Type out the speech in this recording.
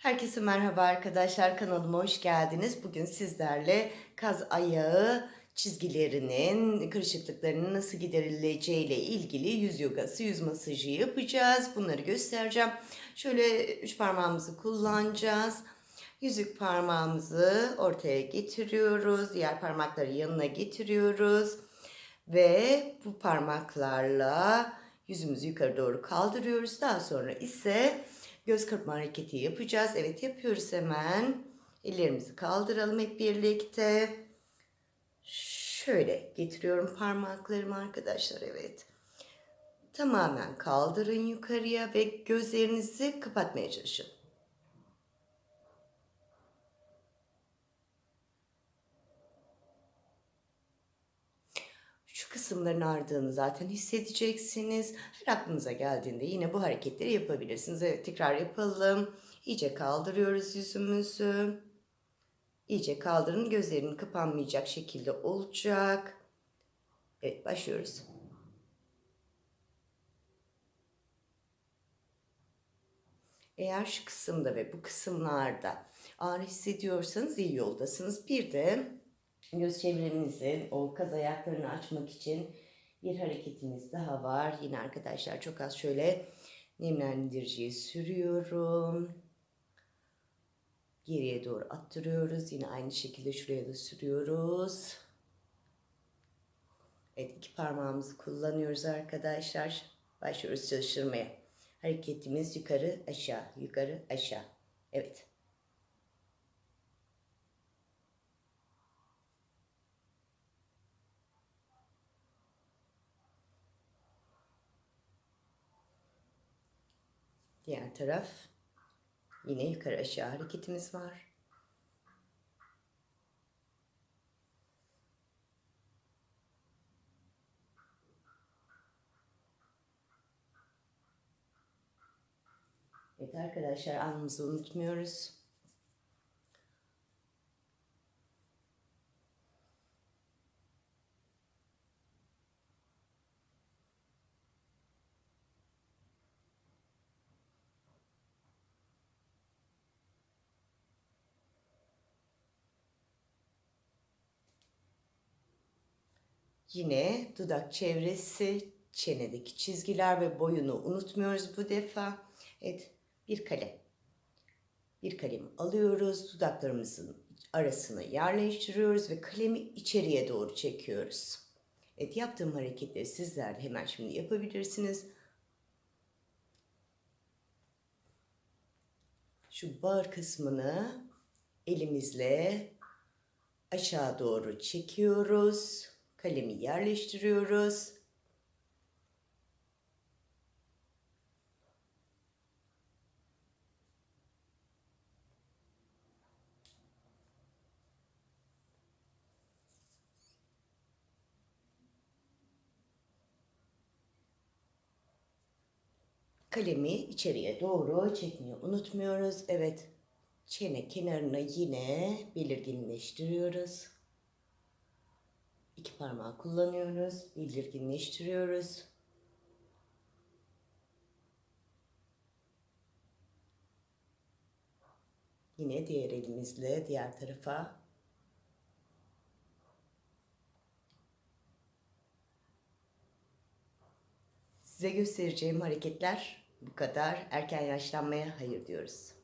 Herkese merhaba arkadaşlar kanalıma hoş geldiniz. Bugün sizlerle kaz ayağı çizgilerinin, kırışıklıklarının nasıl giderileceği ile ilgili yüz yogası, yüz masajı yapacağız. Bunları göstereceğim. Şöyle üç parmağımızı kullanacağız. Yüzük parmağımızı ortaya getiriyoruz. Diğer parmakları yanına getiriyoruz. Ve bu parmaklarla yüzümüzü yukarı doğru kaldırıyoruz. Daha sonra ise göz kırpma hareketi yapacağız. Evet yapıyoruz hemen. Ellerimizi kaldıralım hep birlikte. Şöyle getiriyorum parmaklarımı arkadaşlar. Evet. Tamamen kaldırın yukarıya ve gözlerinizi kapatmaya çalışın. Şu kısımların ardığını zaten hissedeceksiniz. Her aklınıza geldiğinde yine bu hareketleri yapabilirsiniz. Evet tekrar yapalım. İyice kaldırıyoruz yüzümüzü. İyice kaldırın. Gözlerin kapanmayacak şekilde olacak. Evet başlıyoruz. Eğer şu kısımda ve bu kısımlarda ağrı hissediyorsanız iyi yoldasınız. Bir de göz çevrenizin o kaz ayaklarını açmak için bir hareketimiz daha var. Yine arkadaşlar çok az şöyle nemlendiriciyi sürüyorum. Geriye doğru attırıyoruz. Yine aynı şekilde şuraya da sürüyoruz. Evet iki parmağımızı kullanıyoruz arkadaşlar. Başlıyoruz çalıştırmaya. Hareketimiz yukarı aşağı yukarı aşağı. Evet. Diğer taraf yine yukarı aşağı hareketimiz var. Evet arkadaşlar alnımızı unutmuyoruz. Yine dudak çevresi, çenedeki çizgiler ve boyunu unutmuyoruz bu defa. Evet, bir kalem. Bir kalem alıyoruz, dudaklarımızın arasına yerleştiriyoruz ve kalemi içeriye doğru çekiyoruz. Evet, yaptığım hareketleri sizler de hemen şimdi yapabilirsiniz. Şu bağır kısmını elimizle aşağı doğru çekiyoruz. Kalemi yerleştiriyoruz. Kalemi içeriye doğru çekmeyi unutmuyoruz. Evet. Çene kenarını yine belirginleştiriyoruz. İki parmağı kullanıyoruz. Belirginleştiriyoruz. Yine diğer elimizle diğer tarafa Size göstereceğim hareketler bu kadar. Erken yaşlanmaya hayır diyoruz.